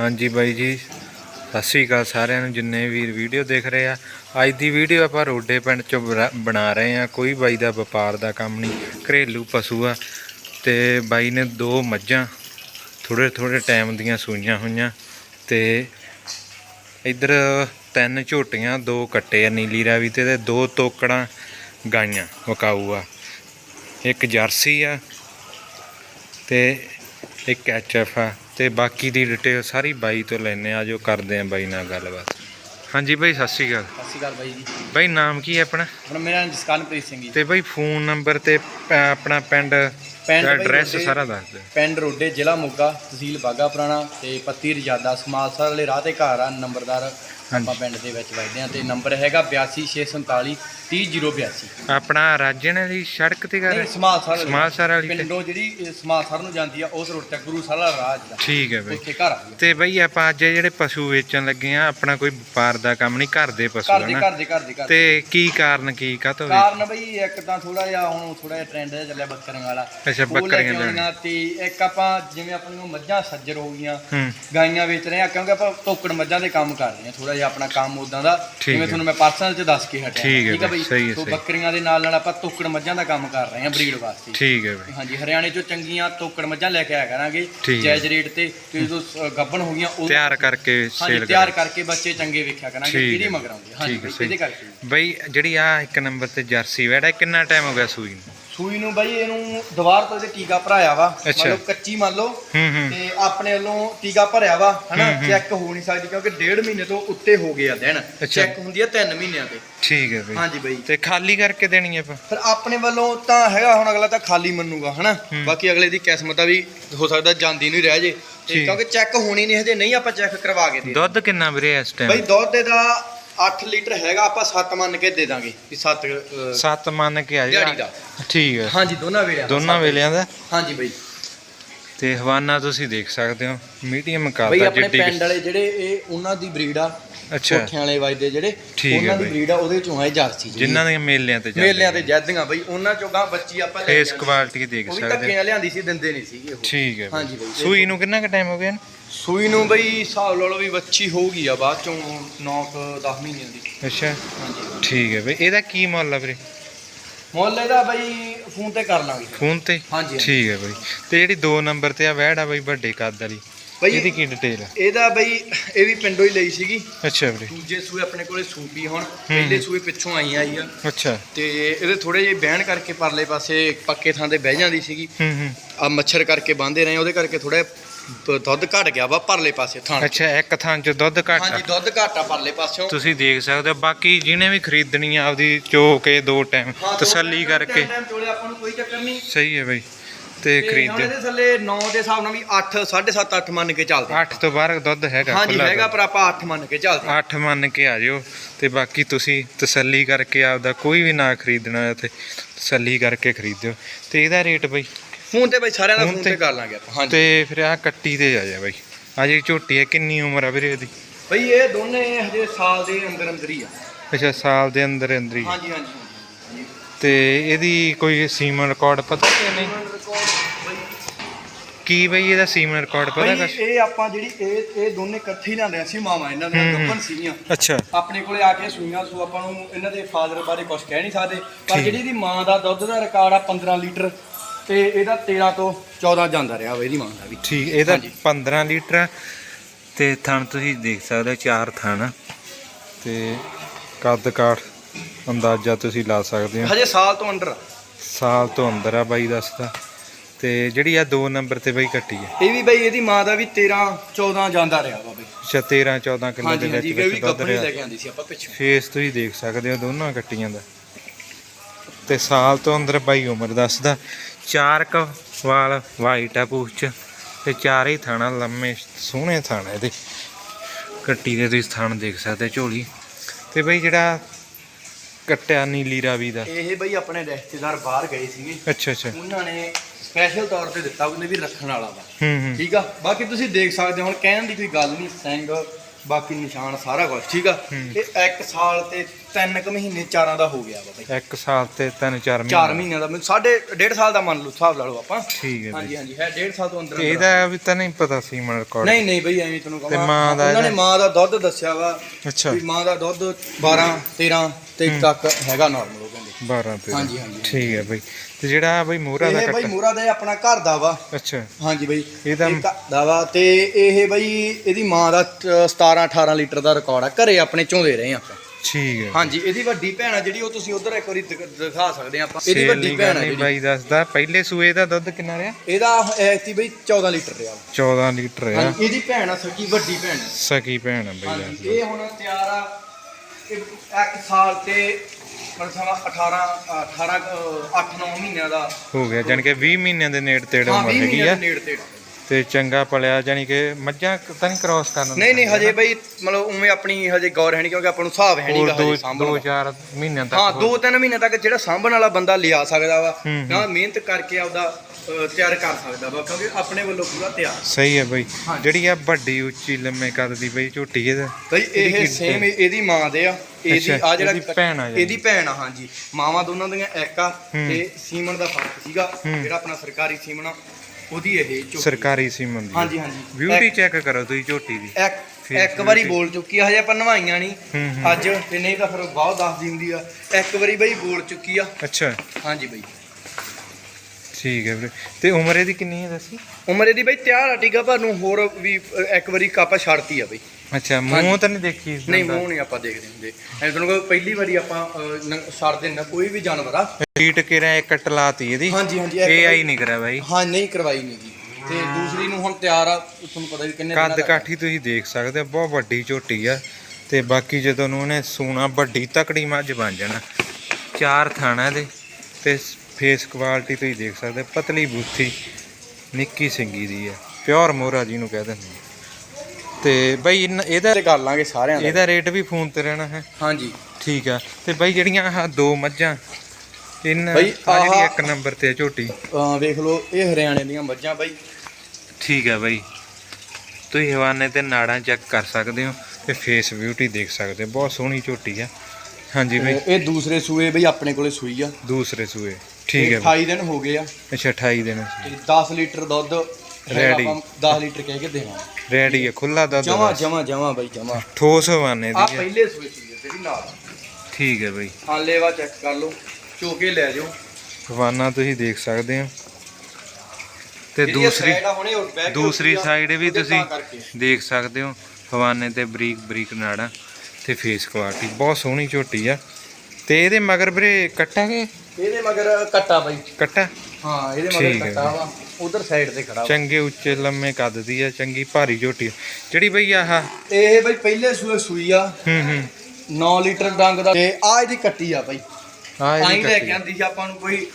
ਹਾਂਜੀ ਬਾਈ ਜੀ, ਸਤਿ ਸ੍ਰੀ ਅਕਾਲ ਸਾਰਿਆਂ ਨੂੰ, ਜਿੰਨੇ ਵੀਰ ਵੀਡੀਓ ਦੇਖ ਰਹੇ ਆ। ਅੱਜ ਦੀ ਵੀਡੀਓ ਆਪਾਂ ਰੋਡੇ ਪਿੰਡ ਚੋਂ ਬਣਾ- ਬਣਾ ਰਹੇ ਆ। ਕੋਈ ਬਾਈ ਦਾ ਵਪਾਰ ਦਾ ਕੰਮ ਨਹੀਂ, ਘਰੇਲੂ ਪਸ਼ੂ ਆ। ਤੇ ਬਾਈ ਨੇ ਦੋ ਮੱਝਾਂ ਥੋੜੇ ਥੋੜੇ ਟਾਈਮ ਦੀਆਂ ਸੂਈਆਂ ਹੋਈਆਂ। ਤੇ ਇੱਧਰ ਤਿੰਨ ਝੋਟੀਆਂ, ਦੋ ਕੱਟੇ ਆ ਨੀਲੀ ਰਾਵੀ ਤੇ ਤੇ ਦੋ ਤੋਕੜਾਂ ਗਾਈਆਂ ਵਕਾਊ ਆ। ਇੱਕ ਜਰਸੀ ਆ ਤੇ ਇੱਕ ਐਚਐਫ ਆ। ਤੇ ਬਾਕੀ ਦੀ ਡਿਟੇਲ ਸਾਰੀ ਬਾਈ ਤੋਂ ਲੈਣੇ ਆ ਜੋ ਕਰਦੇ ਆ ਬਾਈ ਨਾਲ ਗੱਲਬਾਤ। ਹਾਂਜੀ ਬਾਈ ਸਤਿ ਸ਼੍ਰੀ ਅਕਾਲ। ਸਤਿ ਸ਼੍ਰੀ ਅਕਾਲ ਬਾਈ ਜੀ। ਬਾਈ ਨਾਮ ਕੀ ਹੈ ਆਪਣਾ? ਹੁਣ ਮੇਰਾ ਨਾਮ ਜਸਕਰਨਪ੍ਰੀਤ ਸਿੰਘ ਜੀ। ਤੇ ਬਾਈ ਫੋਨ ਨੰਬਰ ਤੇ ਆਪਣਾ ਪਿੰਡ ਪਿੰਡ ਦਾ ਐਡਰੈਸ ਸਾਰਾ ਦੱਸ ਦਿਓ। ਪਿੰਡ ਰੋਡੇ ਜ਼ਿਲ੍ਹਾ ਮੋਗਾ ਤਹਿਸੀਲ ਬਾਗਾ ਪੁਰਾਣਾ ਤੇ ਪੱਤੀ ਰਜਾਦਾ ਸਮਾਲਸਰ ਵਾਲੇ ਰਾਹ ਤੇ ਘਰ ਆ ਨੰਬਰਦਾਰ ਆਪਾਂ ਪਿੰਡ ਦੇ ਵਿੱਚ ਵੱਜਦੇ ਆ ਤੇ ਨੰਬਰ ਹੈਗਾ 82647 30082 ਆਪਣਾ ਰਾਜਣ ਵਾਲੀ ਸੜਕ ਤੇ ਹੈ ਨਹੀਂ ਸਮਾਲਸਰ ਵਾਲੇ। ਸਮਾਲਸਰ ਵਾਲੀ ਤੇ। ਪਿੰਡੋਂ ਜਿਹੜੀ ਸਮਾਲਸਰ ਨੂੰ ਜਾਂਦੀ ਆ ਉਸ ਰੋਡ ਤੇ ਗੁਰੂ ਸਾਲਾ ਰਾਹ ਜਿਹੜਾ ਠੀਕ ਹੈ ਬਾਈ। ਉੱਥੇ ਘਰ ਆ। ਤੇ ਬਾਈ ਆਪਾਂ ਅੱਜ ਜਿਹੜੇ ਪਸ਼ੂ ਵੇਚਣ ਲੱਗੇ ਆ ਆਪਣਾ ਕੋਈ ਵਪਾਰ ਦਾ ਕੰਮ ਨਹੀਂ ਘਰ ਦੇ ਪਸ਼ੂ ਘਰ ਦੇ ਨਾ ਘਰ ਦੇ ਘਰ ਦੇ ਘਰ ਦੇ। ਤੇ ਕੀ ਕਾਰਨ ਕੀ ਕਾਤੋਂ ਕਾਰਨ ਬਈ ਇੱਕ ਤਾਂ ਥੋੜਾ ਜਿਹਾ ਹੁਣ ਥੋੜਾ ਜਿਹਾ ਟ੍ਰੈਂਡ ਜਿਹਾ ਚੱਲਿਆ ਬੱਕਰੀਆਂ ਵਾਲਾ। ਅੱਛਾ, ਉਹ ਲੈ ਬੱਕਰੀਆਂ ਕੇ ਆਉਣੀਆਂ ਤੇ ਇੱਕ ਆਪਾਂ ਜਿਵੇਂ ਆਪਣੀਆਂ ਮੱਝਾਂ ਸੱਜਰ ਹੋ ਗਈਆਂ ਹੂੰ। ਗਾਈਆਂ ਵੇਚ ਰਹੇ ਆ ਕਿਉਂਕਿ ਆਪਾਂ ਟੋਕੜ ਮੱਝਾਂ ਦੇ ਕੰਮ ਕਰ ਰਹੇ ਆ ਥੋੜਾ ਜਿਹਾ ਆਪਣਾ ਕੰਮ ਉਦਾਂ ਦਾ ਜਿਵੇਂ ਹੈ। ਤੁਹਾਨੂੰ ਮੈਂ ਪਰਸਨਲ ਚ ਦੱਸ ਕੇ ਹਟਿਆ ਠੀਕ ਹੈ ਬਈ, ਹੈ, ਸੋ। ਬੱਕਰੀਆਂ ਦੇ ਨਾਲ ਨਾਲ ਆਪਾਂ ਟੋਕੜ ਮੱਝਾਂ ਦਾ ਕੰਮ ਕਰ ਰਹੇ ਆ ਬਰੀਡ ਵਾਸਤੇ ਠੀਕ ਹੈ ਬਾਈ ਹਾਂਜੀ ਹਰਿਆਣੇ ਚੋਂ ਚੰਗੀਆਂ ਟੋਕੜ ਮੱਝਾਂ ਲੈ ਕੇ ਆਇਆ ਕਰਾਂਗੇ ਹੈ। ਜਾਇਜ਼ ਰੇਟ ਤੇ ਤੇ ਜਦੋਂ ਗੱਭਣ ਹੋ ਗਈਆਂ ਉਹ ਤਿਆਰ ਕਰਕੇ ਸੇਲ ਤਿਆਰ ਕਰਕੇ ਬੱਚੇ ਚੰਗੇ ਵੇਖਿਆ ਕਰਾਂਗੇ ਕਿਹੜੀ ਹੈ। ਮਗਰ ਆਉਂਦੀ ਹਾਂਜੀ ਹੈ। ਇਹਦੇ ਕਰਕੇ ਬਈ ਜਿਹੜੀ ਆ ਇੱਕ ਨੰਬਰ ਤੇ ਜਰਸੀ ਵੈੜ ਹੈ ਕਿੰਨਾ ਟਾਈਮ ਹੋ ਗਿਆ ਸੂਈ ਨੂੰ ਸੂਈ ਨੂੰ ਬਾਈ ਇਹਨੂੰ ਦੁਬਾਰ ਤੋਂ ਟੀਕਾ ਭਰਾਇਆ ਵਾ ਅੱਛਾ। ਮਤਲਬ ਕੱਚੀ ਮੰਨ ਲਓ ਹੂੰ ਹੂੰ ਤੇ ਆਪਣੇ ਵੱਲੋਂ ਟੀਕਾ ਭਰਿਆ ਵਾ ਹਨਾ ਹੂੰ, ਹੂੰ। ਚੈੱਕ ਹੋ ਨਹੀਂ ਸਕਦੀ ਕਿਉਂਕਿ ਡੇਢ ਮਹੀਨੇ ਤੋਂ ਉੱਤੇ ਹੋ ਗਏ ਆ ਦਿਨ ਅੱਛਾ। ਚੈੱਕ ਹੁੰਦੀ ਆ 3 ਮਹੀਨਿਆਂ ਤੇ ਠੀਕ ਹੈ ਬਈ ਹਾਂਜੀ ਬਾਈ ਤੇ ਖਾਲੀ ਕਰਕੇ ਦੇਣੀ ਆਪਾਂ ਫਿਰ ਆਪਣੇ ਵੱਲੋਂ ਤਾਂ ਹੈਗਾ ਹੁਣ ਅਗਲਾ ਤਾਂ ਖਾਲੀ ਮੰਨੂਗਾ ਹਨਾ ਹੂੰ। ਬਾਕੀ ਅਗਲੇ ਦੀ ਕਿਸਮਤ ਆ ਵੀ ਹੋ ਸਕਦਾ ਜਾਂਦੀ ਨਹੀਂ ਰਹਿ ਜੇ ਤੇ ਠੀਕ। ਕਿਉਂਕਿ ਚੈੱਕ ਹੋਣੀ ਨਹੀਂ ਹਜੇ ਨਹੀਂ ਆਪਾਂ ਚੈੱਕ ਕਰਵਾ ਕੇ ਦੇ ਦੁੱਧ ਕਿੰਨਾ ਵੀਰੇ ਇਸ ਬਾਈ ਟਾਈਮ ਦੁੱਧ ਦਾ 8 ਲੀਟਰ ਹੈਗਾ ਆਪਾਂ 7 ਮੰਨ ਕੇ ਦੇ ਦਾਂਗੇ ਵੀ 7 ਸੱਤ ਮੰਨ ਕੇ ਆ ਦਿਹਾੜੀ ਜਾ ਦਾ ਠੀਕ ਹੈ ਹਾਂਜੀ ਦੋਨਾਂ ਵੇਲਿਆਂ ਦਾ ਦੋਨਾਂ। ਵੇਲਿਆਂ ਦਾ ਹਾਂਜੀ ਬਾਈ ਤੇ ਹਵਾਨਾ ਤੁਸੀਂ ਦੇਖ ਸਕਦੇ ਹੋ ਮੀਡੀਅਮ ਬਈ ਕਰਦਾ ਆਪਣੇ ਜਿੱਡੀ ਪਿੰਡ ਵਾਲੇ ਜਿਹੜੇ ਇਹ ਉਹਨਾਂ ਦੀ ਬਰੀਡ ਆ ਅੱਛਾ ਕੋਠਿਆਂ ਵਾਲੇ ਵਜਦੇ ਜਿਹੜੇ ਉਹਨਾਂ ਦੀ ਬਈ। ਬਰੀਡ ਆ ਉਹਦੇ ਚੋਂ ਹੈ ਜਰਸੀ ਜਿਹੜੀ। ਜਿਨ੍ਹਾਂ ਦੀਆਂ ਮੇਲਿਆਂ ਤੇ ਜਾਂਦੇ ਮੇਲਿਆਂ ਤੇ ਜੈਦੀਆਂ ਬਈ ਉਹਨਾਂ ਚੋਂ ਗਾਂ ਬੱਚੀ ਆਪਾਂ ਲੈ ਫੇਸ। ਕੁਆਲਿਟੀ ਦੇਖ ਉਹ ਵੀ ਸਕਦੇ ਧੱਕੇ ਲਿਆਂਦੀ ਸੀ ਦਿੰਦੇ ਨਹੀਂ ਸੀਗੇ ਉਹ ਠੀਕ ਹੈ ਹਾਂਜੀ ਬਈ ਬਈ। ਸੂਈ ਨੂੰ ਕਿੰਨਾ ਕੁ ਟਾਈਮ ਹੋ ਗਿਆ? ਸੂਈ ਨੂੰ ਬਈ ਹਿਸਾਬ ਲਾ ਲਓ ਵੀ ਬੱਚੀ ਹੋਊਗੀ ਆ ਬਾਅਦ ਚੋਂ 9 10 ਮਹੀਨਿਆਂ ਦੀ। ਅੱਛਾ। ਹਾਂਜੀ। ਠੀਕ ਹੈ ਬਈ ਇਹਦਾ ਕੀ ਮੁੱਲ ਆ ਵੀਰੇ? ਮੁੱਲ ਇਹਦਾ ਬਈ ਫੋਨ ਤੇ ਕਰ ਲਾਂਗੇ। ਫੋਨ ਤੇ? ਹਾਂਜੀ ਠੀਕ ਹੈ ਬਈ। ਤੇ ਜਿਹੜੀ 2 ਨੰਬਰ ਤੇ ਆ ਆ ਬਈ ਵੱਡੇ ਕੱਦ ਵਾਲੀ। ਇਹਦੀ ਬਈ ਕੀ ਡਿਟੇਲ ਆ? ਇਹਦਾ ਬਈ ਇਹ ਵੀ ਪਿੰਡੋਂ ਹੀ ਲਈ ਸੀਗੀ। ਅੱਛਾ ਵੀਰੇ। ਦੂਜੇ ਸੂਏ ਆਪਣੇ ਕੋਲੇ ਸੂਪੀ ਹੁਣ। ਪਹਿਲੇ ਸੂਏ ਪਿੱਛੋਂ ਆਈ ਆਈ ਆ। ਅੱਛਾ। ਤੇ ਇਹਦੇ ਥੋੜੇ ਜਿਹੇ ਬਹਿਣ ਕਰਕੇ ਪਰਲੇ ਪਾਸੇ ਪੱਕੇ ਥਾਂ ਤੇ ਬਹਿ ਜਾਂਦੀ ਸੀਗੀ। ਹੂੰ ਹੂੰ। ਆ ਮੱਛਰ ਕਰਕੇ ਬੰਨਦੇ ਰਹੇ ਉਹਦੇ ਕਰਕੇ ਥੋੜਾ ਦੁੱਧ ਘਟ ਗਿਆ ਵਾ ਪਰਲੇ ਪਾਸੇ ਥਾਂ ਅੱਛਾ ਇੱਕ ਥਾਂ 'ਚ ਦੁੱਧ ਘੱਟ ਆ। ਹਾਂਜੀ ਦੁੱਧ ਘਾਟਾ ਪਰਲੇ ਪਾਸਿਓਂ ਤੁਸੀਂ ਦੇਖ ਸਕਦੇ ਹੋ ਬਾਕੀ ਜਿਹਨੇ ਵੀ ਖਰੀਦਣੀ ਆ ਆਪਦੀ ਚੋ ਕੇ ਦੋ ਟਾਈਮ ਹਾਂ, ਦੋ ਤਸੱਲੀ ਟਾਈਮ- ਕਰਕੇ। ਤਿੰਨ ਟਾਈਮ ਚੋਲੇ ਆਪਾਂ ਨੂੰ ਕੋਈ ਚੱਕਰ ਨਹੀਂ। ਸਹੀ ਹੈ ਬਈ ਤੇ ਤੇ ਹੁਣ ਖਰੀਦ ਇਹਦੇ ਥੱਲੇ 9 ਦੇ ਹਿਸਾਬ ਨਾਲ ਵੀ 8 7.5 8 ਮੰਨ ਕੇ ਚੱਲਦੇ 8 ਤੋਂ ਬਾਹਰ ਦੁੱਧ ਹੈਗਾ ਹਾਂਜੀ ਹੈਗਾ ਪਰ ਆਪਾਂ 8 ਮੰਨ ਕੇ ਚੱਲਦੇ 8 ਮੰਨ ਕੇ ਆ ਜਿਓ ਤੇ ਬਾਕੀ ਤੁਸੀਂ ਤਸੱਲੀ ਕਰਕੇ ਆਪਦਾ ਕੋਈ ਵੀ ਨਾ ਖਰੀਦਣਾ ਹੈ ਤੇ ਤਸੱਲੀ ਕਰਕੇ ਖਰੀਦਿਓ। ਤੇ ਇਹਦਾ ਰੇਟ ਬਈ? ਫੋਨ ਤੇ ਬਈ ਸਾਰਿਆਂ ਦਾ ਫੋਨ ਤੇ? ਕਰ ਲਾਂਗੇ ਆਪਾਂ ਹਾਂਜੀ। ਤੇ ਫਿਰ ਆ ਕੱਟੀ ਤੇ ਆ ਜਾ ਬਈ। ਆ ਜਿਹੜੀ ਝੋਟੀ ਹੈ ਕਿੰਨੀ ਉਮਰ ਆ ਵੀਰੇ ਇਹਦੀ? ਬਈ ਇਹ ਦੋਨੇ ਹਜੇ ਸਾਲ ਦੇ ਅੰਦਰ ਅੰਦਰ ਹੀ ਆ। ਅੱਛਾ ਸਾਲ ਦੇ ਅੰਦਰ ਅੰਦਰ ਹੀ। ਹਾਂਜੀ ਹਾਂਜੀ ਤੇ ਇਹਦੀ ਕੋਈ ਸੀਮਨ ਰਿਕਾਰਡ ਪਤਾ ਕਿ ਨਹੀਂ? ਕੀ ਬਈ ਇਹਦਾ ਸੀਮਨ ਰਿਕਾਰਡ ਪਤਾ ਕੁਛ? ਇਹ ਆਪਾਂ ਜਿਹੜੀ ਇਹ ਇਹ ਦੋਨੇ ਇਕੱਠੇ ਹੀ ਲਿਆਂਦੇ ਸੀ ਮਾਵਾ ਇਹਨਾਂ ਹੂੰ। ਗੱਪਨ ਸੀਗੀਆਂ। ਅੱਛਾ। ਆਪਣੇ ਕੋਲੇ ਆ ਕੇ ਸੂਈਆਂ ਸੋ ਆਪਾਂ ਨੂੰ ਇਹਨਾਂ ਦੇ ਫਾਦਰ ਬਾਰੇ ਕੁਝ ਕਹਿ ਨਹੀਂ ਸਕਦੇ। ਪਰ। ਜਿਹੜੀ ਇਹਦੀ ਮਾਂ ਦਾ ਦੁੱਧ ਦਾ ਰਿਕਾਰਡ ਆ 15 ਲੀਟਰ ਤੇ ਇਹਦਾ 13 ਤੋਂ 14 ਜਾਂਦਾ ਰਿਹਾ ਵਾ ਇਹਦੀ ਮਾਂ ਦਾ ਵੀ। ਠੀਕ ਇਹਦਾ ਹਾਂਜੀ। 15 ਲੀਟਰ ਆ ਤੇ ਥਣ ਤੁਸੀਂ ਦੇਖ ਸਕਦੇ ਹੋ ਚਾਰ ਥਣ। ਆ ਤੇ ਕੱਦ ਕਾਠ ਅੰਦਾਜ਼ਾ ਤੁਸੀਂ ਲਾ ਸਕਦੇ ਹੋ। ਹਜੇ ਸਾਲ ਤੋਂ ਅੰਡਰ ਆ। ਸਾਲ ਤੋਂ ਅੰਦਰ ਆ ਬਾਈ ਦੱਸਦਾ ਤੇ। ਜਿਹੜੀ ਆ 2 ਨੰਬਰ ਤੇ ਬਾਈ ਕੱਟੀ ਆ। ਇਹ ਵੀ ਬਈ ਇਹਦੀ ਮਾਂ ਦਾ ਵੀ 13 14 ਜਾਂਦਾ ਰਿਹਾ ਵਾ ਬਈ। ਅੱਛਾ 13 14 ਕਿਲੋ ਦੇ ਹਾਂਜੀ ਵਿੱਚ ਹਾਂਜੀ ਇਹ ਵੀ ਵਿੱਚ ਦੁੱਧ ਗੱਪਨ ਹੀ ਲੈ ਰਿਹਾ ਕੇ ਆਂਦੀ ਸੀ ਆਪਾਂ ਪਿੱਛੋਂ। ਫੇਸ ਤੁਸੀਂ ਦੇਖ ਸਕਦੇ ਹੋ ਦੋਨਾਂ ਕੱਟੀਆਂ ਦਾ। ਤੇ ਸਾਲ ਤੋਂ ਅੰਦਰ ਬਾਈ ਉਮਰ ਦੱਸਦਾ। ਚਾਰ ਕ ਵਾਲ ਵਾਈਟ ਆ ਪੂਛ ਤੇ ਚਾਰ ਹੀ ਥਾਣਾ ਲੰਮੇ ਸੋਹਣੇ ਥਾਣਾ ਇਹਦੇ ਕੱਟੀ ਦੇ ਤੁਸੀਂ ਥਾਣ ਦੇਖ ਸਕਦੇ ਝੋਲੀ। ਤੇ ਬਈ ਜਿਹੜਾ ਕੱਟਿਆ ਨੀਲੀ ਰਾਵੀ ਦਾ। ਇਹ ਬਈ ਆਪਣੇ ਰਿਸ਼ਤੇਦਾਰ ਬਾਹਰ ਗਏ ਸੀਗੇ। ਅੱਛਾ ਅੱਛਾ। ਉਹਨਾਂ ਨੇ ਸਪੈਸ਼ਲ ਤੌਰ ਤੇ ਦਿੱਤਾ ਉਹਨੇ ਵੀ ਰੱਖਣ ਵਾਲਾ ਵਾ। ਹੂੰ ਹੂੰ। ਠੀਕ ਆ? ਬਾਕੀ ਤੁਸੀਂ ਦੇਖ ਸਕਦੇ ਹੋ ਹੁਣ ਕਹਿਣ ਦੀ ਕੋਈ ਗੱਲ ਨਹੀਂ ਸਿੰਘ ਬਾਕੀ ਨਿਸ਼ਾਨ ਸਾਰਾ ਕੁਝ ਠੀਕ ਆ। ਇਹ 1 ਸਾਲ ਤੇ 3 ਕੁ ਮਹੀਨੇ ਚਾਰਾਂ ਦਾ ਹੋ ਗਿਆ ਵਾ ਬਾਈ। ਇੱਕ ਸਾਲ ਤੇ ਤਿੰਨ ਚਾਰ 4 ਮਹੀਨੇ ਦਾ ਸਾਢੇ ਡੇਢ ਸਾਲ ਦਾ ਮੰਨ ਲਓ ਹਿਸਾਬ ਲਾ ਲਓ ਆਪਾਂ। ਠੀਕ ਹੈ ਹਾਂਜੀ ਹਾਂਜੀ ਹੈ ਡੇਢ ਸਾਲ ਤੋਂ ਅੰਦਰ ਤੇ ਇਹਦਾ ਵੀ ਤਾਂ ਨਹੀਂ ਪਤਾ ਸੀ ਮਨ ਰਿਕਾਰਡ ਨਹੀਂ ਨਹੀਂ ਬਈ ਐਵੇਂ ਤੈਨੂੰ ਤੇ ਕਹਾਂ ਮਾਂ ਦਾ ਉਹਨਾਂ ਨੇ ਮਾਂ ਦਾ ਦੁੱਧ ਦੱਸਿਆ ਵਾ ਅੱਛਾ। ਵੀ ਮਾਂ ਦਾ ਦੁੱਧ 12 13 ਤੇ ਤੱਕ ਹੈਗਾ ਨਾਰਮਲ 12 ਤੇ ਹਾਂਜੀ, ਹਾਂਜੀ। ਠੀਕ ਹੈ ਬਈ। ਤੇ ਜਿਹੜਾ ਬਈ ਮੋਹਰਾ ਦਾ ਇਹ ਬਈ ਕੱਟ ਮੂਰਾ ਦਾ ਇਹ ਆਪਣਾ ਘਰ ਦਾ ਵਾ। ਅੱਛਾ। ਹਾਂਜੀ ਬਈ ਇਹਦਾ- ਇਹ ਘਰ ਦਾ ਵਾ। ਤੇ ਇਹ ਬਈ ਇਹਦੀ ਮਾਂ ਦਾ 17 18 ਲੀਟਰ ਦਾ ਰਿਕਾਰਡ ਆ। ਘਰੇ ਆਪਣੇ ਚੋਂਦੇ ਰਹੇ ਆਪਾਂ। ਠੀਕ ਹੈ। ਹਾਂਜੀ ਇਹਦੀ ਵੱਡੀ ਭੈਣ ਆ ਜਿਹੜੀ ਉਹ ਤੁਸੀਂ ਉਧਰ ਇੱਕ ਵਾਰੀ ਦਿਖ- ਦਿਖਾ ਸਕਦੇ ਆ ਆਪਾਂ। ਇਹਦੀ ਸੇਲ ਵੱਡੀ ਨਹੀਂ ਭੈਣ ਆ ਕਰਨੀ ਜਿਹੜੀ। ਬਾਈ ਦੱਸਦਾ। ਪਹਿਲੇ ਸੂਏ ਦਾ ਦੁੱਧ ਕਿੰਨਾ ਰਿਹਾ? ਇਹਦਾ ਐਤੀ ਬਈ 14 ਲੀਟਰ ਰਿਹਾ। 14 ਲੀਟਰ ਆ ਹਾਂਜੀ ਇਹਦੀ ਭੈਣ ਆ ਸਕੀ ਵੱਡੀ ਭੈਣ ਆ। ਸਕੀ ਭੈਣ ਆ ਬਈ ਹਾਂਜੀ। ਇਹ ਹੁਣ ਤਿਆਰ ਆ। ਇਹ ਇੱਕ ਸਾਲ ਤੇ ਮਤਲਬ 18 18 8 9 ਮਹੀਨਿਆਂ ਦਾ ਹੋ ਗਿਆ ਜਾਣੀ ਕਿ 20 ਮਹੀਨਿਆਂ ਦੇ ਨੇੜੇ ਤੇੜੇ ਹਾਂ ਉਮਰ 20 ਹੈਗੀ ਮਹੀਨਿਆਂ ਆ। ਦੇ ਨੇੜੇ ਤੇੜੇ। ਤੇ ਚੰਗਾ ਪਲਿਆ ਜਾਣੀ ਕਿ ਮੱਝਾਂ ਤਾਂ ਨਹੀਂ ਕ੍ਰਾਸ ਕਰਨ ਨਹੀਂ ਨਹੀਂ ਹਜੇ ਬਈ ਮਤਲਬ ਉਵੇਂ ਆਪਣੀ ਹਜੇ ਗੌਰ ਹੈ ਨਹੀਂ ਕਿਉਂਕਿ ਆਪਾਂ ਨੂੰ ਹਿਸਾਬ ਹੈ ਨਹੀਂਗਾ ਹਜੇ ਸਾਂਭਣ ਦੋ ਚਾਰ ਮਹੀਨਿਆਂ ਤੱਕ ਹਾਂ ਦੋ ਤਿੰਨ ਮਹੀਨੇ ਤੱਕ ਜਿਹੜਾ ਸਾਂਭਣ ਵਾਲਾ ਬੰਦਾ ਲਿਆ ਸਕਦਾ ਵਾ। ਨਾ ਮਿਹਨਤ ਕਰਕੇ ਆਪਦਾ ਤਿਆਰ ਕਰ ਸਕਦਾ ਵਾ ਕਿਉਂਕਿ ਆਪਣੇ ਵੱਲੋਂ ਪੂਰਾ ਤਿਆਰ ਸਹੀ ਹੈ ਬਈ। ਜਿਹੜੀ ਆ ਵੱਡੀ ਉੱਚੀ ਲੰਮੇ ਕੱਦ ਦੀ ਬਈ ਝੋਟੀ ਇਹਦਾ ਬਈ ਇਹ ਸੇਮ ਇਹਦੀ ਮਾਂ ਦੇ ਆ ਇਹਦੀ ਆ ਜਿਹੜਾ ਇਹਦੀ ਭੈਣ ਆ। ਇਹਦੀ ਭੈਣ ਆ ਹਾਂਜੀ ਮਾਵਾਂ ਦੋਨਾਂ ਦੀਆਂ ਇੱਕ ਆ। ਤੇ ਸੀਮਨ ਦਾ ਫ਼ਰਕ ਸੀਗਾ। ਜਿਹੜਾ ਆਪਣਾ ਸਰਕਾਰੀ ਸੀਮਨ ਆ ਉਹਦੀ ਇਹ ਝੋਟੀ ਸਰਕਾਰੀ ਸੀਮਨ ਦੀ ਹਾਂਜੀ ਹਾਂਜੀ। ਬਿਊਟੀ ਚੈੱਕ ਕਰੋ ਤੁਸੀਂ ਝੋਟੀ ਦੀ। ਇੱਕ ਇੱਕ ਵਾਰੀ। ਬੋਲ ਚੁੱਕੀ ਆ ਹਜੇ ਆਪਾਂ ਨਵਾਈਆਂ ਨਹੀਂ। ਅੱਜ ਤੇ ਨਹੀਂ ਤਾਂ ਫਿਰ ਬਹੁਤ ਦੱਸਦੀ ਹੁੰਦੀ ਆ। ਇੱਕ ਵਾਰੀ ਬਈ ਬੋਲ ਚੁੱਕੀ ਆ। ਅੱਛਾ। ਹਾਂਜੀ ਬਈ। ਠੀਕ ਹੈ ਵੀਰੇ। ਤੇ ਉਮਰ ਇਹਦੀ ਕਿੰਨੀ ਹੈ ਦੱਸੀ? ਉਮਰ ਇਹਦੀ ਬਈ ਤਿਆਰ ਆ ਟੀਕਾ ਪਰ ਨੂੰ ਹੋਰ ਵੀ ਇੱਕ ਵਾਰੀ ਕਾਪਾ ਛੱਡਤੀ ਆ ਬਈ। ਅੱਛਾ ਮੂੰਹ ਤਾਂ ਨਹੀਂ ਦੇਖੀ ਨਹੀਂ? ਮੂੰਹ ਨਹੀਂ ਆਪਾਂ ਦੇਖਦੇ ਹੁੰਦੇ। ਐ ਤੁਹਾਨੂੰ ਕੋਈ ਪਹਿਲੀ ਵਾਰੀ ਆਪਾਂ ਛੱਡਦੇ ਨਾ ਕੋਈ ਵੀ ਜਾਨਵਰ ਆ। ਰੀਟ ਕਿਰਾ ਇੱਕ ਟਲਾਤੀ ਇਹਦੀ। ਹਾਂਜੀ ਹਾਂਜੀ ਇਹ ਆਈ ਨਹੀਂ ਕਰਿਆ ਬਾਈ। ਹਾਂ ਨਹੀਂ ਕਰਵਾਈ ਨਹੀਂ ਜੀ। ਤੇ ਦੂਸਰੀ ਨੂੰ ਹੁਣ ਤਿਆਰ ਆ ਤੁਹਾਨੂੰ ਪਤਾ ਵੀ ਕਿੰਨੇ ਕੱਦ ਕਾਠੀ ਤੁਸੀਂ ਦੇਖ ਸਕਦੇ ਹੋ ਬਹੁਤ ਵੱਡੀ ਝੋਟੀ ਆ। ਤੇ ਬਾਕੀ ਜਦੋਂ ਨੂੰ ਉਹਨੇ ਸੂਣਾ ਵੱਡੀ ਤਕੜੀ ਮੱਝ ਬਣ ਜਾਣਾ। ਚਾਰ ਥਾਣਾ ਦੇ ਤੇ ਫੇਸ ਕੁਆਲਿਟੀ ਤੁਸੀਂ ਦੇਖ ਸਕਦੇ ਪਤਲੀ ਬੂਥੀ ਨਿੱਕੀ ਸਿੰਗੀ ਦੀ ਆ। ਪਿਓਰ ਮੋਹਰਾ ਜਿਹਨੂੰ ਕਹਿੰਦੇ ਨੇ ਤੇ ਬਾਈ ਇਨ- ਇਹਦਾ ਤੇ ਕਰ ਲਾਂਗੇ ਸਾਰਿਆਂ ਦਾ। ਇਹਦਾ ਰੇਟ ਵੀ ਫੋਨ ਤੇ ਰਹਿਣਾ ਹੈ। ਹਾਂਜੀ। ਠੀਕ ਆ। ਤੇ ਬਾਈ ਜਿਹੜੀਆਂ ਆਹ ਦੋ ਮੱਝਾਂ ਇਨ ਬਾਈ, ਆ ਜਿਹੜੀ ਆਹ- ਇੱਕ ਨੰਬਰ ਤੇ ਆ ਝੋਟੀ। ਅ, ਵੇਖ ਲਓ ਇਹ ਹਰਿਆਣੇ ਦੀਆਂ ਮੱਝਾਂ ਬਾਈ। ਠੀਕ ਹੈ ਬਾਈ। ਤੁਸੀਂ ਹਵਾਨੇ ਤੇ ਨਾੜਾਂ ਚੈੱਕ ਕਰ ਸਕਦੇ ਹੋ ਤੇ ਫੇਸ ਬਿਊਟੀ ਦੇਖ ਸਕਦੇ ਹੋ। ਬਹੁਤ ਸੋਹਣੀ ਝੋਟੀ ਆ। ਹਾਂਜੀ ਬਾਈ। ਇਹ ਦੂਸਰੇ ਸੂਏ ਬਈ ਆਪਣੇ ਕੋਲੇ ਸੂਈ ਆ। ਦੂਸਰੇ ਸੂਏ। ਠੀਕ ਹੈ ਤੇ ਬਾਈ। 28 ਦਿਨ ਹੋ ਗਏ ਆ। ਅੱਛਾ 28 ਦਿਨ। ਤੇ 10 ਲੀਟਰ ਦੁੱਧ Ready। 10 ਲੀਟਰ ਕਹਿ ਕੇ ਦੇਵਾਂ। ਰੈਡੀ ਹੈ ਖੁੱਲਾ ਦੁੱਧ ਜਮਾ। ਜਮਾ ਜਮਾ ਬਾਈ ਜਮਾ। ਠੋਸ ਹਵਾਨੇ ਆ ਦੀ ਹੈ ਪਹਿਲੇ ਸੂਏ ਆ ਤੇਰੀ ਨਾਲ। ਠੀਕ ਹੈ ਬਾਈ। ਹਾਂ ਲੇਵਾ ਚੈੱਕ ਕਰ ਲਓ ਚੋਕੇ ਲੈ ਜਾਓ। ਹਵਾਨਾ ਤੁਸੀਂ ਦੇਖ ਸਕਦੇ ਹੋ। ਤੇ ਦੂਸਰੀ ਦੂਸਰੀ ਸਾਈਡ ਵੀ ਤੁਸੀਂ। ਦੇਖ ਸਕਦੇ ਹੋ ਹਵਾਨੇ ਤੇ ਬਰੀਕ ਬਰੀਕ ਨਾੜਾਂ ਤੇ ਫੇਸ ਕੁਆਲਿਟੀ ਬਹੁਤ ਸੋਹਣੀ ਝੋਟੀ ਆ। ਤੇ ਇਹਦੇ ਮਗਰ ਵੀਰੇ ਕੱਟਾ ਕੇ? ਇਹਦੇ ਮਗਰ ਕੱਟਾ ਬਾਈ। ਕੱਟਾ? ਹਾਂ ਇਹਦੇ ਠੀਕ ਮਗਰ ਹੈ ਕੱਟਾ ਵਾ। ਉਧਰ ਸਾਈਡ ਤੇ ਖੜਾ ਵਾ। ਚੰਗੇ ਉੱਚੇ ਲੰਮੇ ਕੱਦ ਦੀ ਆ ਚੰਗੀ ਭਾਰੀ ਝੋਟੀ ਆ। ਜਿਹੜੀ ਬਈ ਆਹ ਇਹ ਬਾਈ ਪਹਿਲੇ ਸੂਏ ਸੂਈ ਆ। ਹੂੰ ਹੂੰ। 9 ਲੀਟਰ ਡੰਗ ਦਾ। ਤੇ ਆ ਇਹਦੀ ਕੱਟੀ ਆ ਬਾਈ। ਆ ਆਈ ਇਹਦੀ ਲੈ ਕੇ ਆਂਦੀ ਸੀ ਆਪਾਂ ਨੂੰ ਕੋਈ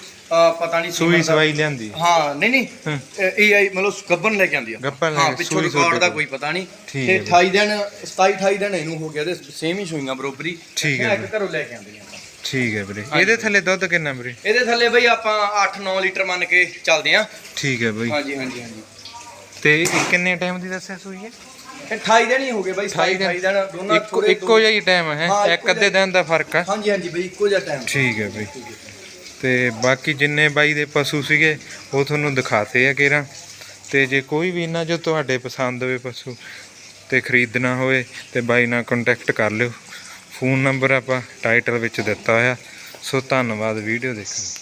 ਪਤਾ ਨਹੀਂ ਸੂਈ ਦਾ- ਸਵਾਈ ਲਿਆਂਦੀ। ਹਾਂ ਨਹੀਂ ਨਹੀਂ। ਹੂੰ। ਇਹ ਇਹ ਆਈ ਮਤਲਬ ਗੱਬਨ ਲੈ ਕੇ ਆਂਦੀ ਆ। ਗੱਭਣ ਲੈ ਹਾਂ ਕੇ, ਪਿੱਛੋਂ ਸੂਈ ਰਿਕਾਰਡ ਦਾ ਕੋਈ ਪਤਾ ਨਹੀਂ। ਠੀਕ ਤੇ ਹੈ। 28 ਦਿਨ 27 28 ਦਿਨ ਇਹਨੂੰ ਹੋ ਗਿਆ ਤੇ ਸੇਮ ਹੀ ਸੂਈਆਂ ਬਰੋਬਰੀ। ਠੀਕ ਹੈ ਇੱਕ ਘਰੋਂ ਲੈ ਕੇ ਆਂਦੀਆਂ ਆਪਾਂ ਠੀਕ ਹੈ ਵੀਰੇ। ਇਹਦੇ ਥੱਲੇ ਦੁੱਧ ਕਿੰਨਾ ਵੀਰੇ? ਇਹਦੇ ਥੱਲੇ ਬਈ ਆਪਾਂ 8-9 ਲੀਟਰ ਮੰਨ ਕੇ ਚੱਲਦੇ ਆਂ ਠੀਕ ਹੈ ਬਈ। ਹਾਂਜੀ ਹਾਂਜੀ ਹਾਂਜੀ। ਤੇ ਇਹ ਕਿੰਨੇ ਟਾਈਮ ਦੀ ਦੱਸਿਆ ਸੂਈ ਹੈ? ਇਹ 28 ਦਿਨ ਹੀ ਹੋ ਗਏ ਬਈ 27 28 ਦਿਨ। ਦੋਨਾਂ। ਇੱਕੋ ਥੋੜੇ ਇੱਕੋ ਜਿਹਾ ਹੀ ਟਾਈਮ ਹੈ ਇੱਕੋ ਅੱਧੇ ਦਿਨ ਦਾ ਫ਼ਰਕ ਆ ਹਾਂਜੀ ਹਾਂਜੀ ਬਈ ਇੱਕੋ ਜਿਹਾ ਟਾਈਮ ਠੀਕ ਹੈ ਬਈ। ਤੇ ਬਾਕੀ ਜਿੰਨੇ ਬਾਈ ਦੇ ਪਸ਼ੂ ਸੀਗੇ ਉਹ ਤੁਹਾਨੂੰ ਦਿਖਾਤੇ ਆ ਕੇਰਾਂ। ਤੇ ਜੇ ਕੋਈ ਵੀ ਇਹਨਾਂ ਜੋ ਤੁਹਾਡੇ ਪਸੰਦ ਹੋਵੇ ਪਸ਼ੂ ਤੇ ਖਰੀਦਣਾ ਹੋਵੇ ਤੇ ਬਾਈ ਨਾਲ ਕੰਟੈਕਟ ਕਰ ਲਿਓ। ਫੋਨ ਨੰਬਰ ਆਪਾਂ ਟਾਈਟਲ ਵਿੱਚ ਦਿੱਤਾ ਹੋਇਆ ਸੋ ਧੰਨਵਾਦ ਵੀਡੀਓ ਦੇਖਣ ਲਈ।